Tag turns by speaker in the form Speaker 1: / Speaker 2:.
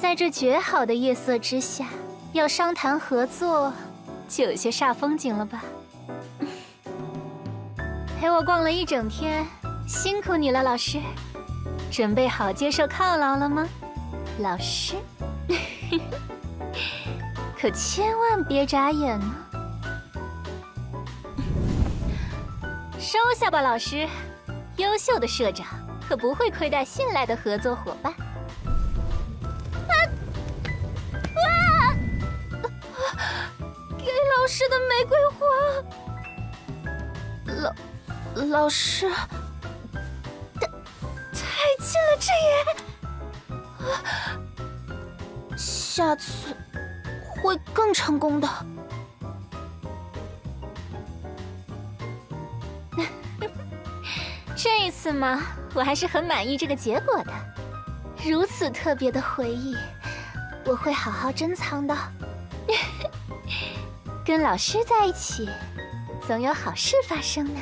Speaker 1: 在这绝好的夜色之下，要商谈合作，就有些煞风景了吧？陪我逛了一整天，辛苦你了，老师。准备好接受犒劳了吗，老师？可千万别眨眼呢！收下吧，老师。优秀的社长可不会亏待信赖的合作伙伴。老师的玫瑰花。老老师，太太近了，这也……下次会更成功的。这一次嘛，我还是很满意这个结果的。如此特别的回忆，我会好好珍藏的。跟老师在一起，总有好事发生呢。